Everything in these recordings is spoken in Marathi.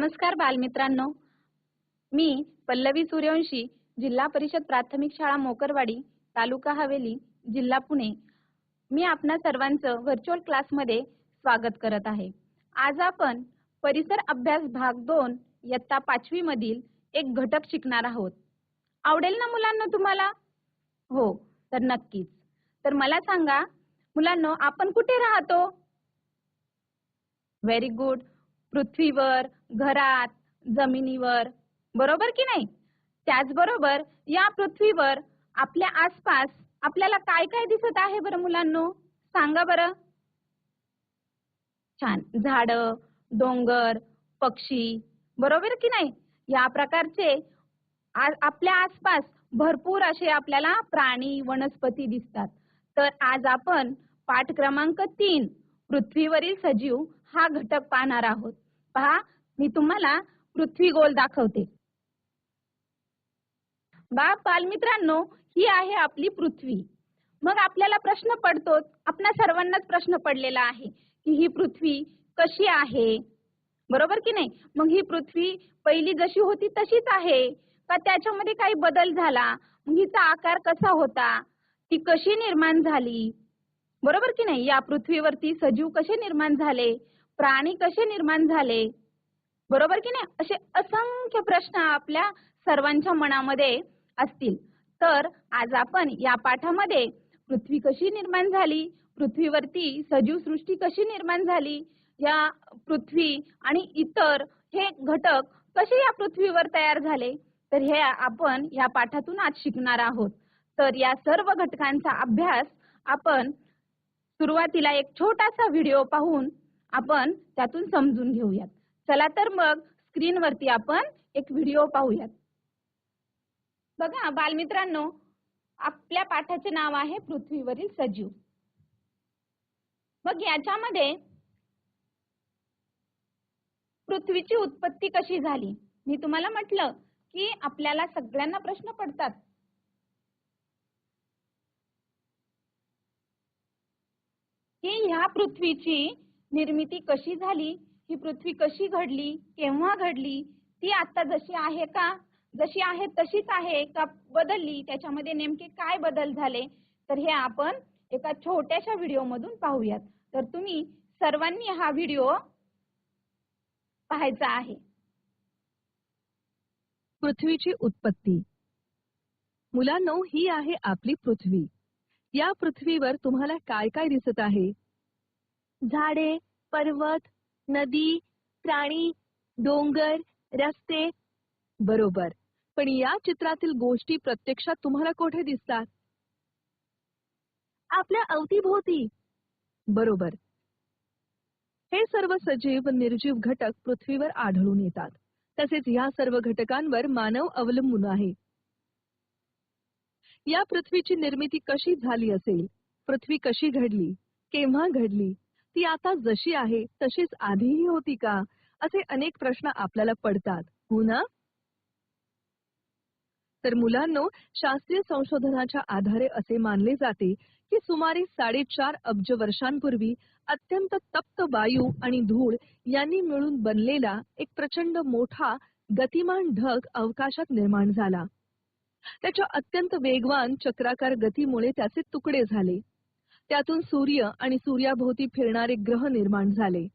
नमस्कार बालमित्रांनो. मी पल्लवी सूर्यवंशी जिल्हा परिषद प्राथमिक शाळा मोकरवाडी तालुका हवेली जिल्हा पुणे. मी आपणा सर्वांचं व्हर्च्युअल क्लासमध्ये स्वागत करत आहे. आज आपण परिसर अभ्यास भाग दोन इयत्ता पाचवी मधील एक घटक शिकणार आहोत. आवडेल ना मुलांना तुम्हाला? हो तर नक्कीच. तर मला सांगा मुलांनो आपण कुठे राहतो? व्हेरी गुड पृथ्वीवर घरात जमिनीवर बरोबर की नाही? त्याचबरोबर या पृथ्वीवर आपल्या आसपास आपल्याला काय काय दिसत आहे बरं मुलांनो? सांगा बरं. छान. झाड डोंगर पक्षी बरोबर की नाही? या प्रकारचे आपल्या आसपास भरपूर असे आपल्याला प्राणी वनस्पती दिसतात. तर आज आपण पाठ क्रमांक तीन पृथ्वीवरील सजीव हा घटक पाहणार आहोत. पहा मी तुम्हाला पृथ्वी गोल दाखवते. बा बालमित्रांनो ही आहे आपली पृथ्वी. मग आपल्याला प्रश्न पडतोच आपणा सर्वांनाच प्रश्न पडलेला आहे की ही पृथ्वी कशी आहे? बरोबर की नाही? मग ही पृथ्वी पहिली जशी होती तशीच आहे. का त्याच्यामध्ये काही बदल झाला? मग हिचा आकार कसा होता? ती कशी निर्माण झाली? बरोबर की नाही? या पृथ्वीवरती सजीव कसे निर्माण झाले? प्राणी कसे निर्माण झाले? बरोबर की नाही? असे असंख्य प्रश्न आपल्या सर्वांच्या मनामध्ये असतील. तर आज आपण या पाठामध्ये पृथ्वी कशी निर्माण झाली? पृथ्वीवरती सजीव सृष्टी कशी निर्माण झाली? या पृथ्वी आणि इतर हे घटक कसे या पृथ्वीवर तयार झाले? तर हे आपण या पाठातून आज शिकणार आहोत. तर या सर्व घटकांचा अभ्यास आपण सुरुवातीला एक छोटासा व्हिडिओ पाहून आपण त्यातून समजून घेऊयात. चला तर मग स्क्रीनवरती आपण एक व्हिडिओ पाहूयात. बघा बालमित्रांनो आपल्या पाठाचे नाव आहे पृथ्वीवरील सजीव. मग याच्यामध्ये पृथ्वीची उत्पत्ती कशी झाली? मी तुम्हाला म्हटलं की आपल्याला सगळ्यांना प्रश्न पडतात. की ह्या पृथ्वीची निर्मिती कशी झाली? ही पृथ्वी कशी घडली केव्हा घडली ती आता जशी आहे का? जशी आहे तशीच आहे का बदलली? त्याच्यामध्ये नेमके काय बदल झाले? तर हे आपण एका छोट्याशा व्हिडिओ मधून पाहूयात. तर तुम्ही सर्वांनी हा व्हिडिओ पाहायचा आहे. पृथ्वीची उत्पत्ती. मुलांनो ही आहे आपली पृथ्वी. या पृथ्वीवर तुम्हाला काय काय दिसत आहे? झाडे पर्वत नदी प्राणी डोंगर रस्ते. बरोबर. पण या चित्रातील गोष्टी प्रत्यक्षात तुम्हाला कोठे दिसतात? आपल्या अवतीभोवती. बरोबर. हे सर्व सजीव निर्जीव घटक पृथ्वीवर आढळून येतात. तसेच या सर्व घटकांवर मानव अवलंबून आहे. या पृथ्वीची निर्मिती कशी झाली असेल? पृथ्वी कशी घडली? केव्हा घडली? ती आता जशी आहे तशीच आधीही होती का? असे अनेक प्रश्न आपल्याला पडतात. हो ना? तर मुलांनो शास्त्रीय संशोधनाच्या आधारे असे मानले जाते की सुमारे साडेचार अब्ज वर्षांपूर्वी अत्यंत तप्त वायू आणि धूळ यांनी मिळून बनलेला एक प्रचंड मोठा गतिमान ढग अवकाशात निर्माण झाला. त्याच्या अत्यंत वेगवान चक्राकार गतीमुळे त्याचे तुकडे झाले. त्यातून सूर्य आणि सूर्याभोवती फिरणारे ग्रह निर्माण झाले.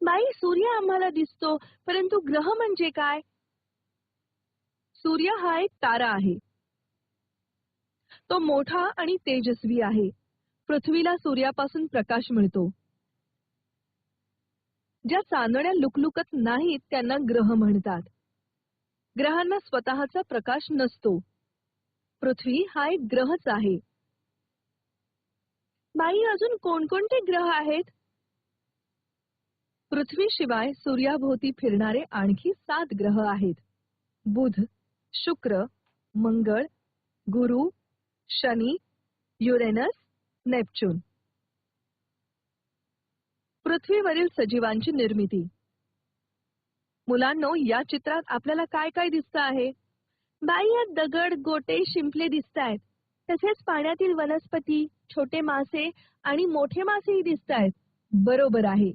बाई सूर्य आम्हाला दिसतो परंतु ग्रह म्हणजे काय? सूर्य हा एक तारा आहे. तो मोठा आणि तेजस्वी आहे. पृथ्वीला सूर्यापासून प्रकाश मिळतो. ज्या चांदण्या लुकलुकत नाहीत त्यांना ग्रह म्हणतात. ग्रहांना स्वतःचा प्रकाश नसतो. पृथ्वी हा एक ग्रहच आहे. बाई अजून कोणकोणते ग्रह आहेत? पृथ्वीशिवाय सूर्याभोवती फिरणारे आणखी सात ग्रह आहेत. बुध शुक्र मंगळ गुरु शनी युरेनस नेपच्यून. पृथ्वीवरील सजीवांची निर्मिती. मुलांनो या चित्रात आपल्याला काय काय दिसत आहे? बाई यात दगड गोटे शिंपले दिसत आहेत तसेच पाण्यातील वनस्पती छोटे मासे आणि मोठे मासेही दिसत आहेत बरोबर आहे.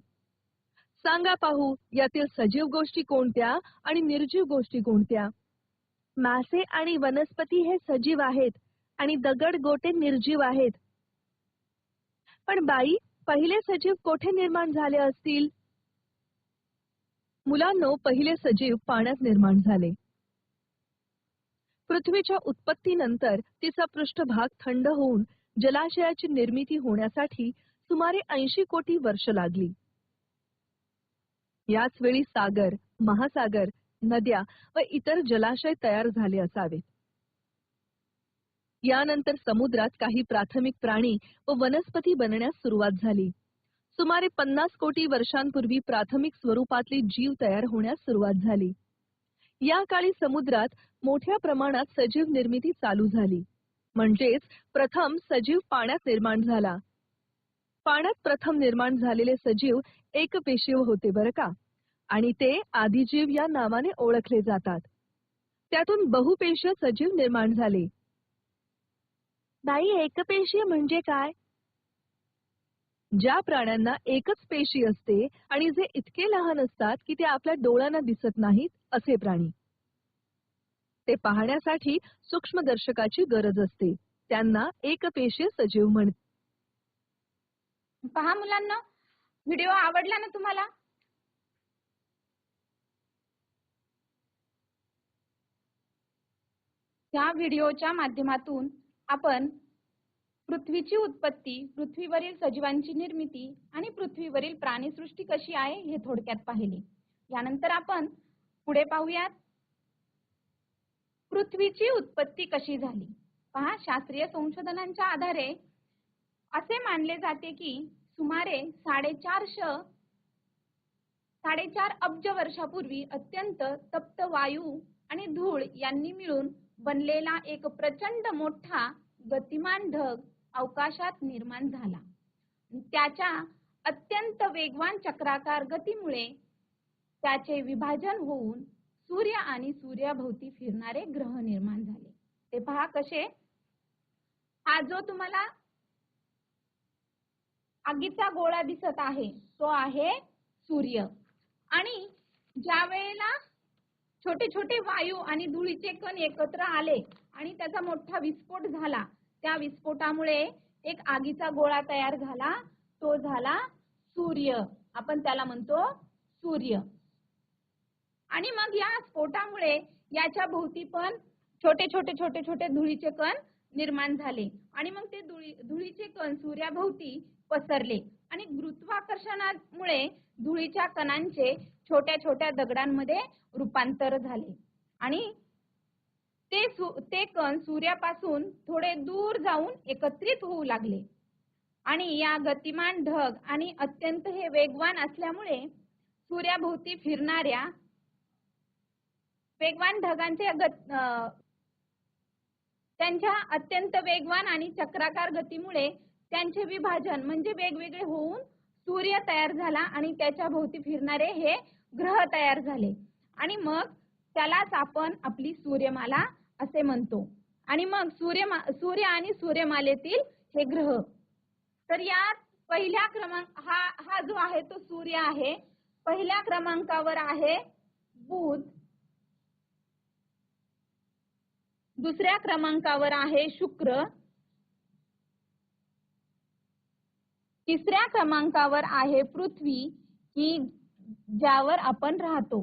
सांगा पाहू यातील सजीव गोष्टी कोणत्या आणि निर्जीव गोष्टी कोणत्या? मासे आणि वनस्पती हे सजीव आहेत आणि दगड गोटे निर्जीव आहेत. पण बाई पहिले सजीव कोठे निर्माण झाले असतील? मुलांनो पहिले सजीव पाण्यात निर्माण झाले. पृथ्वीच्या उत्पत्तीनंतर तिचा पृष्ठभाग थंड होऊन जलाशयाची निर्मिती होण्यासाठी सुमारे ऐंशी कोटी वर्ष लागली. याच वेळी सागर महासागर नद्या व इतर जलाशय तयार झाले असावेत. यानंतर समुद्रात काही प्राथमिक प्राणी व वनस्पती बनण्यास सुरुवात झाली. सुमारे पन्नास कोटी वर्षांपूर्वी प्राथमिक स्वरूपातले जीव तयार होण्यास सुरुवात झाली. या काळी समुद्रात मोठ्या प्रमाणात सजीव निर्मिती चालू झाली. म्हणजेच प्रथम सजीव पाण्यात निर्माण झाला. पाण्यात प्रथम निर्माण झालेले सजीव एकपेशीव होते बरं का? आणि ते आदिजीव या नावाने ओळखले जातात. त्यातून बहुपेशीय सजीव निर्माण झाले. बाई एकपेशीय म्हणजे काय? ज्या प्राण्यांना एकच पेशी असते आणि जे इतके लहान असतात की ते आपल्या डोळ्यांना दिसत नाहीत असे प्राणी. ते पाहण्यासाठी सूक्ष्मदर्शकाची गरज असते. त्यांना एकपेशीय सजीव म्हणते पहा मुलांना व्हिडिओ आवडला ना तुम्हाला? या व्हिडिओच्या माध्यमातून आपण पृथ्वीची उत्पत्ती पृथ्वीवरील सजीवांची निर्मिती आणि पृथ्वीवरील प्राणीसृष्टी कशी आहे हे थोडक्यात पाहिले. यानंतर आपण पुढे पाहूयात. पृथ्वीची उत्पत्ती कशी झाली? पहा शास्त्रीय संशोधनांच्या आधारे असे मानले जाते की सुमारे साडेचारश साडेचार अब्ज वर्षापूर्वी अत्यंत तप्त वायू आणि धूळ यांनी मिळून बनलेला एक प्रचंड मोठा गतिमान ढग अवकाशात निर्माण झाला. त्याच्या अत्यंत वेगवान चक्राकार गतीमुळे त्याचे विभाजन होऊन सूर्य आणि सूर्याभोवती फिरणारे ग्रह निर्माण झाले. ते पहा कसे? हा जो तुम्हाला आगीचा गोळा दिसत आहे तो आहे सूर्य. आणि ज्या वेळेला छोटे छोटे वायू आणि धुळीचे कण एकत्र आले आणि त्याचा मोठा विस्फोट झाला त्या विस्फोटामुळे एक आगीचा गोळा तयार झाला तो झाला सूर्य. आपण त्याला म्हणतो सूर्य. आणि मग या स्फोटामुळे याच्या भोवती पण छोटे छोटे छोटे छोटे धुळीचे कण निर्माण झाले. आणि मग ते धुळी धुळीचे कण सूर्याभोवती पसरले. आणि गुरुत्वाकर्षणामुळे धुळीच्या कणांचे छोट्या छोट्या दगडांमध्ये रूपांतर झाले. आणि ते ते कण सूर्यापासून थोडे दूर जाऊन एकत्रित होऊ लागले. आणि या गतिमान ढग आणि अत्यंत हे वेगवान असल्यामुळे सूर्याभोवती फिरणाऱ्या वेगवान ढगांच्या त्यांच्या अत्यंत वेगवान आणि चक्राकार गतीमुळे त्यांचे विभाजन म्हणजे वेगवेगळे होऊन सूर्य तयार झाला आणि त्याच्या भोवती फिरणारे हे ग्रह तयार झाले. आणि मग त्यालाच आपण आपली सूर्यमाला असे म्हणतो. आणि मग सूर्य सूर्य आणि सूर्यमालेतील हे ग्रह. तर यात पहिल्या क्रमांक हा हा जो आहे तो सूर्य आहे पहिल्या क्रमांकावर आहे बुध. दुसऱ्या क्रमांकावर आहे शुक्र. तिसऱ्या क्रमांकावर आहे पृथ्वी की ज्यावर आपण राहतो.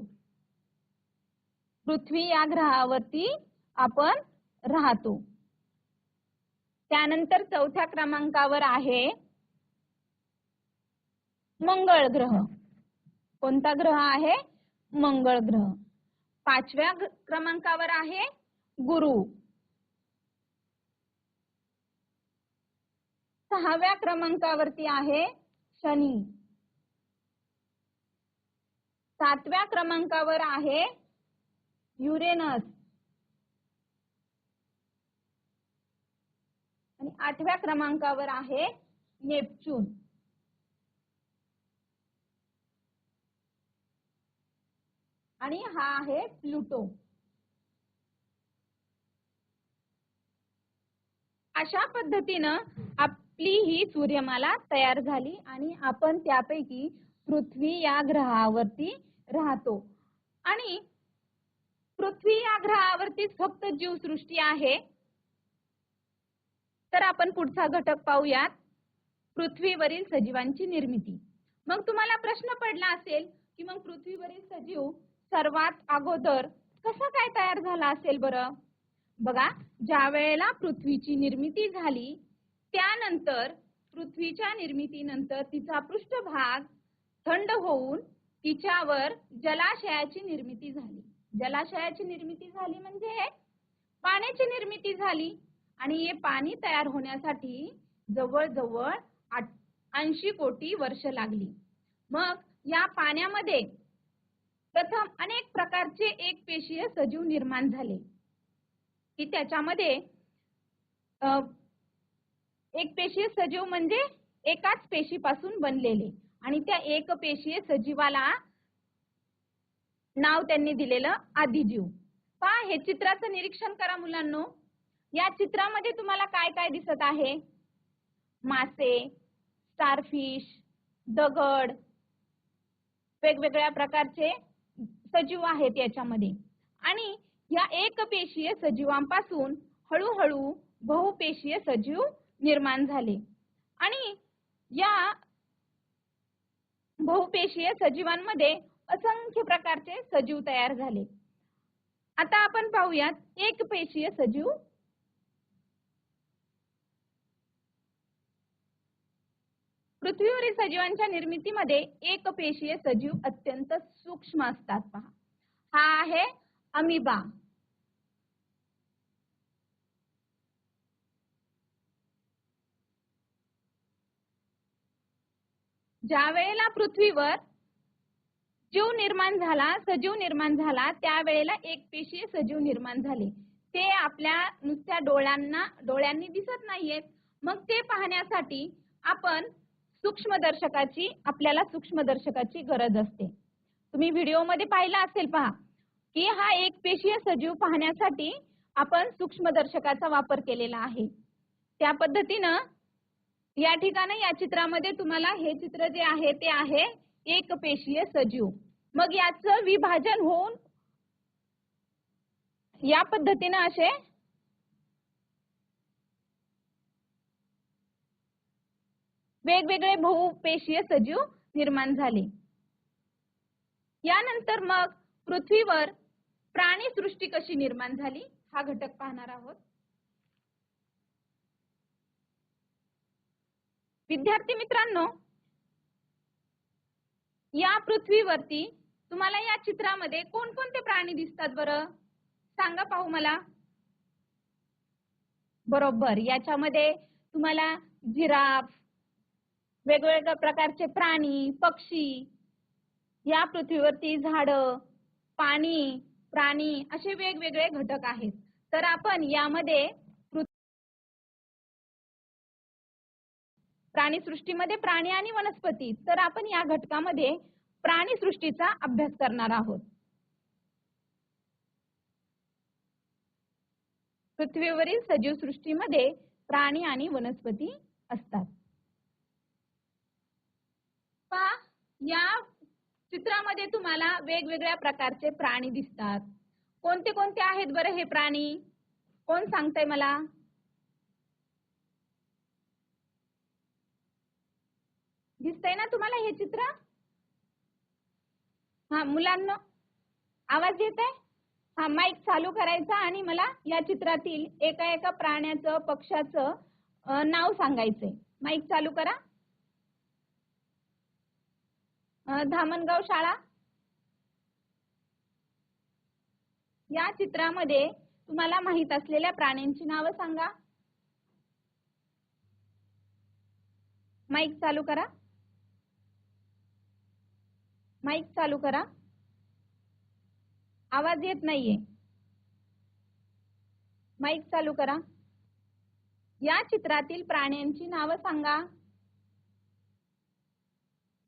पृथ्वी या ग्रहावरती आपण राहतो. त्यानंतर चौथ्या क्रमांकावर आहे मंगळ ग्रह. कोणता ग्रह आहे? मंगळ ग्रह. पाचव्या क्रमांकावर आहे गुरु. सहाव्या क्रमांकावरती आहे शनी. सातव्या क्रमांकावर आहे युरेनस. आणि आठव्या क्रमांकावर आहे नेपच्यून. आणि हा आहे प्लुटो. अशा पद्धतीनं आपली ही सूर्यमाला तयार झाली आणि आपण त्यापैकी पृथ्वी या ग्रहावरती राहतो. आणि पृथ्वी या ग्रहावरतीच फक्त जीवसृष्टी आहे. तर आपण पुढचा घटक पाहूयात. पृथ्वीवरील सजीवांची निर्मिती. मग तुम्हाला प्रश्न पडला असेल की मग पृथ्वीवरील सजीव सर्वात अगोदर कसा काय तयार झाला असेल बरं? बघा ज्या वेळेला पृथ्वीची निर्मिती झाली त्यानंतर पृथ्वीच्या निर्मितीनंतर तिचा पृष्ठभाग थंड होऊन तिच्यावर जलाशयाची निर्मिती झाली. जलाशयाची निर्मिती झाली म्हणजे पाण्याची निर्मिती झाली. आणि हे पाणी तयार होण्यासाठी जवळजवळ ऐंशी कोटी वर्ष लागली. मग या पाण्यामध्ये प्रथम अनेक प्रकारचे एक पेशीय सजीव निर्माण झाले. की त्याच्यामध्ये एक पेशीय सजीव म्हणजे एकाच पेशीपासून बनलेले. आणि त्या एक पेशीय सजीवाला नाव त्यांनी दिलेलं आदिजीव. पहा हे चित्राचं निरीक्षण करा मुलांनो. या चित्रामध्ये तुम्हाला काय काय दिसत आहे? मासे स्टारफिश दगड वेगवेगळ्या प्रकारचे सजीव आहेत याच्यामध्ये. आणि या एकपेशीय सजीवांपासून हळूहळू बहुपेशीय सजीव निर्माण झाले. आणि या बहुपेशीय सजीवांमध्ये असंख्य प्रकारचे सजीव तयार झाले. आता आपण पाहूयात एकपेशीय सजीव. पृथ्वीवरील सजीवांच्या निर्मितीमध्ये एकपेशीय सजीव अत्यंत सूक्ष्म असतात पहा. हा आहे अमिबा ज्या वेळेला पृथ्वीवर जीव निर्माण झाला सजीव निर्माण झाला त्यावेळेला एक पेशी सजीव निर्माण झाले. ते आपल्या नुसत्या डोळ्यांना डोळ्यांनी दिसत नाहीयेत. मग ते पाहण्यासाठी आपण सूक्ष्मदर्शकाची आपल्याला सूक्ष्मदर्शकाची गरज असते. तुम्ही व्हिडिओमध्ये पाहिला असेल पहा. की हा एक पेशीय सजीव पाहण्यासाठी आपण सूक्ष्मदर्शकाचा वापर केलेला आहे. त्या पद्धतीनं या ठिकाणी या चित्रामध्ये तुम्हाला हे चित्र जे आहे ते आहे एक पेशीय सजीव. मग याचं विभाजन होऊन या पद्धतीनं असे वेगवेगळे बहुपेशीय सजीव निर्माण झाले. यानंतर मग पृथ्वीवर प्राणी सृष्टी कशी निर्माण झाली? हा घटक पाहणार आहोत. विद्यार्थी मित्रांनो या पृथ्वीवरती तुम्हाला या चित्रामध्ये कोणकोणते प्राणी दिसतात बरं? सांगा पाहू मला. बरोबर याच्यामध्ये तुम्हाला जिराफ वेगवेगळ्या प्रकारचे प्राणी पक्षी या पृथ्वीवरती झाड पाणी प्राणी असे वेगवेगळे घटक आहेत. तर आपण यामध्ये प्राणीसृष्टीमध्ये प्राणी आणि वनस्पती. तर आपण या घटकामध्ये प्राणीसृष्टीचा अभ्यास करणार आहोत. पृथ्वीवरील सजीव सृष्टीमध्ये प्राणी आणि वनस्पती असतात. या चित्रामध्ये तुम्हाला वेगवेगळ्या प्रकारचे प्राणी दिसतात. कोणते कोणते आहेत बरं हे प्राणी? कोण सांगतंय मला? दिसतंय ना तुम्हाला हे चित्र? हा मुलांना आवाज येत आहे हा माईक चालू करायचा आणि मला या चित्रातील एका एका प्राण्याचं पक्षाचं नाव सांगायचंय. माईक चालू करा. धामणगाव शाळा. या चित्रामध्ये तुम्हाला माहीत असलेल्या प्राण्यांची नावं सांगा. माईक चालू करा. माईक चालू करा. आवाज येत नाहीये. माईक चालू करा. या चित्रातील प्राण्यांची नावं सांगा.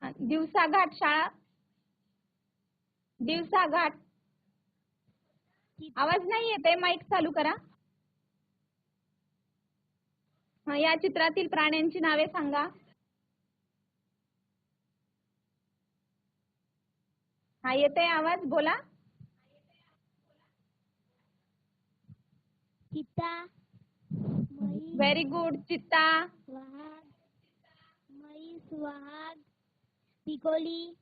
दिवसाघाट शाळा. दिवसाघाट. आवाज नाही येत आहे माईक चालू करा. या चित्रातील प्राण्यांची नावे सांगा. हा येते आवाज? बोला. चिता म्हैस व्हेरी गुड चित्ता. वाघ. म्हैस वाघ पिकोली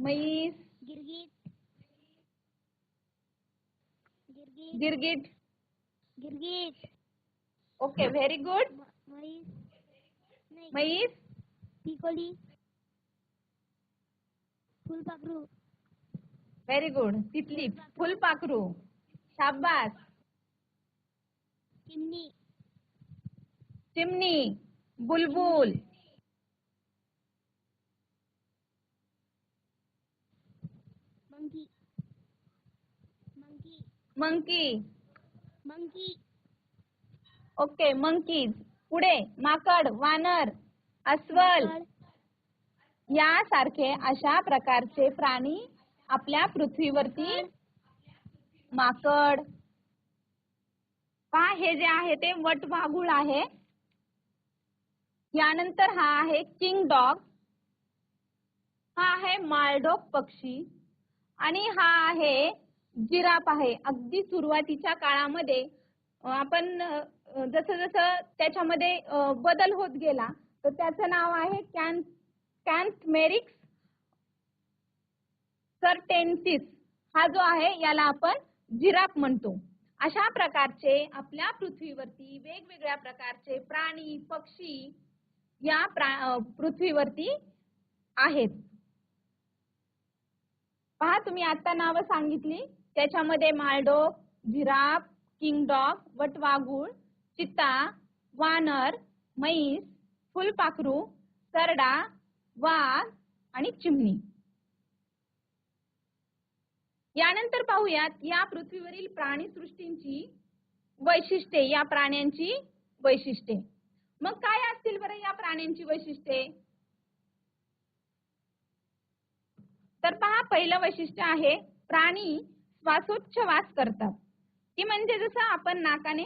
म्हैस गिरगीट गिरगीट गिरगिट गिरगीट ओके व्हेरी गुड म- म्हैस नाही। म्हैस पिकोली फुलपाखरू। व्हेरी गुड तितली फुलपाखरू। शाबास। चिमणी। चिमणी बुलबुल। मंकी मंकी ओके मंकीज पुढे माकड वानर अस्वल. यासारखे अशा प्रकारचे प्राणी आपल्या पृथ्वीवरती माकड. पहा हे जे आहे ते वटवाघूळ आहे. यानंतर हा आहे किंग डॉग. हा आहे मालडोक पक्षी. आणि हा आहे जिराफ आहे. अगदी सुरुवातीच्या काळामध्ये आपण जसं जसं त्याच्यामध्ये बदल होत गेला तर त्याचं नाव आहे कॅन कॅन्थमेरिक्स सर्टेन्सिस. हा जो आहे याला आपण जिराफ म्हणतो. अशा प्रकारचे आपल्या पृथ्वीवरती वेगवेगळ्या प्रकारचे प्राणी पक्षी या प्रा- पृथ्वीवरती आहेत. पहा तुम्ही आता नावं सांगितली. त्याच्यामध्ये मालडोक जिराफ किंगडॉग वटवाघूळ चित्ता वानर म्हैस फुलपाखरू सरडा वाघ आणि चिमणी. यानंतर पाहूयात या पृथ्वीवरील प्राणीसृष्टींची वैशिष्ट्ये या प्राण्यांची वैशिष्ट्ये. मग काय असतील बरं या प्राण्यांची वैशिष्ट्ये? तर पहा पहिलं वैशिष्ट्य आहे प्राणी श्वासोच्छवास करतात. ती म्हणजे जसं आपण नाकाने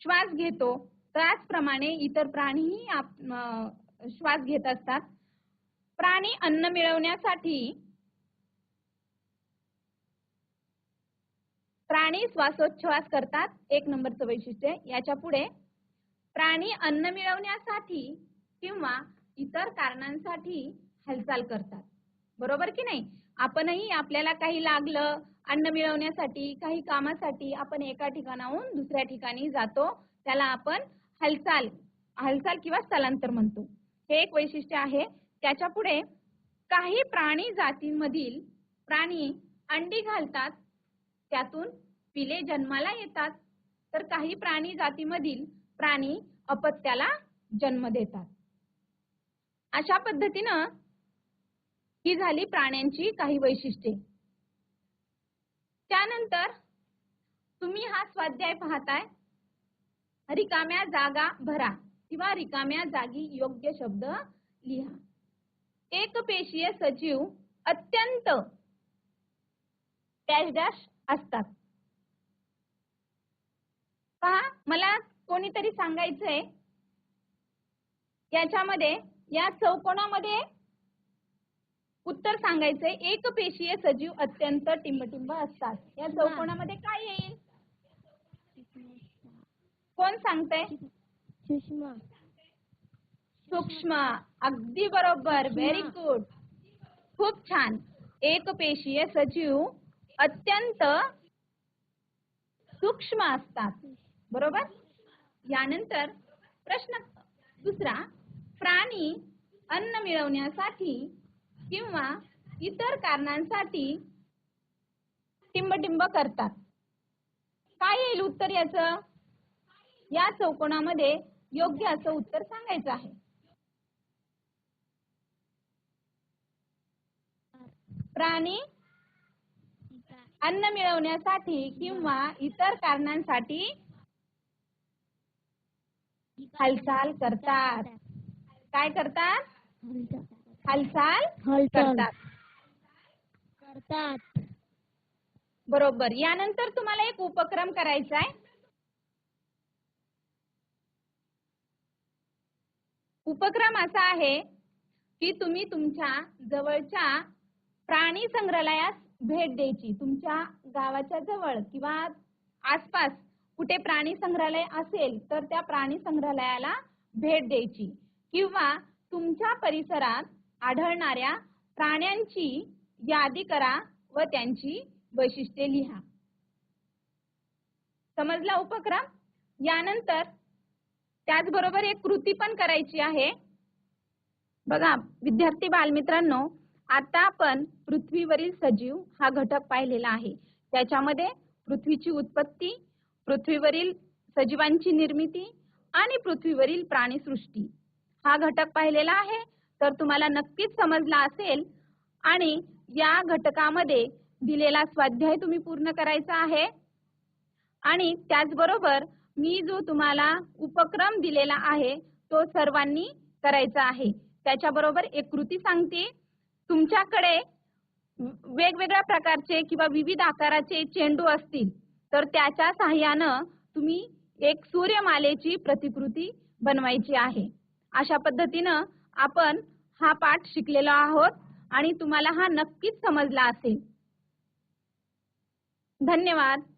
श्वास घेतो त्याचप्रमाणे इतर प्राणीही आप- श्वास घेत असतात. प्राणी अन्न मिळवण्यासाठी प्राणी श्वासोच्छवास करतात एक नंबरचं वैशिष्ट्य याच्यापुढे प्राणी अन्न मिळवण्यासाठी किंवा इतर कारणांसाठी हालचाल करतात. बरोबर की नाही? आपणही आपल्याला काही लागलं अन्न मिळवण्यासाठी काही कामासाठी आपण एका ठिकाणाहून दुसऱ्या ठिकाणी जातो. त्याला आपण हालचाल हालचाल किंवा स्थलांतर म्हणतो. हे एक वैशिष्ट्य आहे. त्याच्या पुढे काही प्राणी जातींमधील प्राणी अंडी घालतात. त्यातून पिले जन्माला येतात. तर काही प्राणी जातीमधील प्राणी अपत्याला जन्म देतात. अशा पद्धतीनं ही झाली प्राण्यांची काही वैशिष्ट्ये. त्यानंतर तुम्ही हा स्वाध्याय पाहताय. रिकाम्या जागा भरा किंवा रिकाम्या जागी योग्य शब्द लिहा. एक पेशीय सजीव अत्यंत डॅश डॅश असतात. पहा मला कोणीतरी सांगायचंय. याच्यामध्ये या चौकोनामध्ये उत्तर सांगायचंय एक पेशीय सजीव अत्यंत टिंबटिंब असतात. या चौकोनामध्ये काय येईल? कोण सांगतंय? सूक्ष्म अगदी बरोबर. व्हेरी गुड खूप छान. एक पेशीय सजीव अत्यंत सूक्ष्म असतात. बरोबर? यानंतर प्रश्न दुसरा प्राणी अन्न मिळवण्यासाठी किंवा इतर कारणांसाठी टिंबटिंब करतात. काय येईल उत्तर याचं? या चौकोनामध्ये योग्य असं उत्तर सांगायचं आहे. प्राणी अन्न मिळवण्यासाठी किंवा इतर कारणांसाठी हालचाल करतात. काय करतात? हालचाल हालचाल. करतात. करतात. बरोबर. यानंतर तुम्हाला एक उपक्रम करायचा आहे. उपक्रम असा आहे की तुम्ही तुमच्या जवळच्या प्राणी संग्रहालयास भेट द्यायची. तुमच्या गावाच्या जवळ किंवा आसपास कुठे प्राणी संग्रहालय असेल तर त्या प्राणी संग्रहालयाला भेट द्यायची. किंवा तुमच्या परिसरात आढळणाऱ्या प्राण्यांची यादी करा व त्यांची वैशिष्ट्ये लिहा. समजला उपक्रम? यानंतर त्याचबरोबर एक कृती पण करायची आहे. बघा विद्यार्थी बालमित्रांनो आता आपण पृथ्वीवरील सजीव हा घटक पाहिलेला आहे. त्याच्यामध्ये पृथ्वीची उत्पत्ती पृथ्वीवरील सजीवांची निर्मिती आणि पृथ्वीवरील प्राणीसृष्टी हा घटक पाहिलेला आहे. तर तुम्हाला नक्कीच समजला असेल. आणि या घटकामध्ये दिलेला स्वाध्याय तुम्ही पूर्ण करायचा आहे. आणि त्याचबरोबर मी जो तुम्हाला उपक्रम दिलेला आहे तो सर्वांनी करायचा आहे. त्याच्याबरोबर एक कृती सांगते. तुमच्याकडे वेगवेगळ्या प्रकारचे किंवा विविध आकाराचे चेंडू असतील तर त्याच्या सहाय्यानं तुम्ही एक सूर्यमालेची प्रतिकृती बनवायची आहे. अशा पद्धतीनं आपण हा पाठ शिकलेलो आहोत आणि तुम्हाला हा नक्कीच समजला असेल. धन्यवाद.